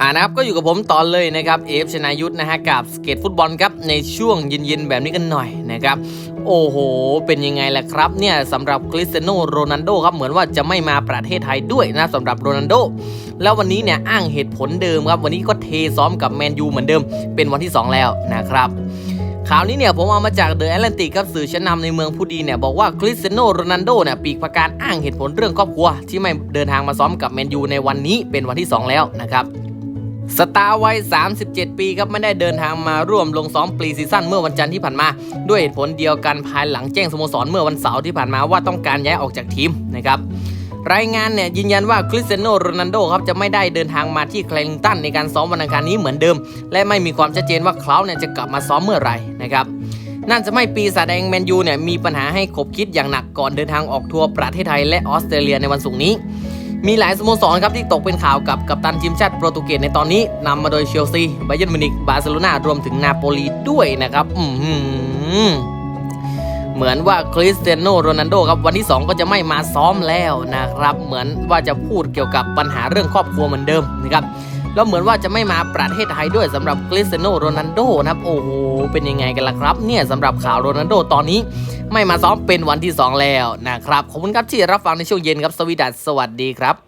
อ่านะครับก็อยู่กับผมตอนเลยนะครับเอฟชนายุทธนะฮะกับสเก็ตฟุตบอลครับในช่วงเย็นๆแบบนี้กันหน่อยนะครับโอ้โห เป็นยังไงล่ะครับเนี่ยสำหรับคริสเตียโนโรนัลโดครับเหมือนว่าจะไม่มาประเทศไทยด้วยนะสำหรับโรนัลโดแล้ววันนี้เนี่ยอ้างเหตุผลเดิมครับวันนี้ก็เทซ้อมกับแมนยูเหมือนเดิม เป็นวันที่ 2 แล้วนะครับข่าวนี้เนี่ยผมเอามาจากเดอะแอตแลนติกครับสื่อชั้นนำในเมืองผู้ดีเนี่ยบอกว่าคริสเตียโนโรนัลโดเนี่ยปีกประการอ้างเหตุผลเรื่องครอบครัว ที่ไม่เดินทางมาซ้อมกับแมนยูในวันนี้เป็นวันที่ 2 แล้วนะครับ สตาร์วัย37 ปีครับไม่ได้เดินทางมาร่วมลงซ้อมปรีซีซั่นเมื่อวันจันทร์ที่ผ่านมา ด้วยเหตุผลเดียวกันภายหลังแจ้งสโมสรเมื่อวันเสาร์ที่ผ่านมาว่าต้องการย้ายออกจากทีมนะครับรายงานเนี่ยยืนยันว่าคริสเตียโนโรนัลโดครับจะไม่ได้เดินทางมาที่แคลงตันในการซ้อมวันอังคารนี้เหมือนเดิม และไม่มีความชัดเจนว่าเขาเนี่ยจะกลับมาซ้อมเมื่อไหร่นะครับนั่นจะไม่ปีศาจแดงแมนยูเนี่ยมีปัญหาให้ขบคิดอย่างหนักก่อนเดินทางออกทัวร์ประเทศไทยและออสเตรเลียในวันศุกร์นี้ มีหลายสโมสรครับที่ตกเป็นข่าวกับกัปตันทีมชาติโปรตุเกสในตอนนี้นำมาโดยเชลซีไบเยร์นมิวนิกบาร์เซโลนารวมถึงนาโปลีด้วยนะครับ อืม เหมือนว่าคริสเตียโนโรนัลโดครับวันที่ 2 ก็จะไม่มาซ้อมแล้วนะครับ เหมือนว่าจะพูดเกี่ยวกับปัญหาเรื่องครอบครัวเหมือนเดิมนะครับแล้วเหมือนว่าจะไม่มาประเทศไทยด้วยสำหรับคริสเตียโนโรนัลโดนะครับโอ้โหเป็นยังไงกันล่ะครับ เนี่ยสำหรับข่าวโรนัลโดตอนนี้ ไม่มาซ้อมเป็นวันที่ 2 แล้วนะครับขอบคุณครับที่รับฟังในช่วงเย็นครับสวีดัสสวัสดีครับ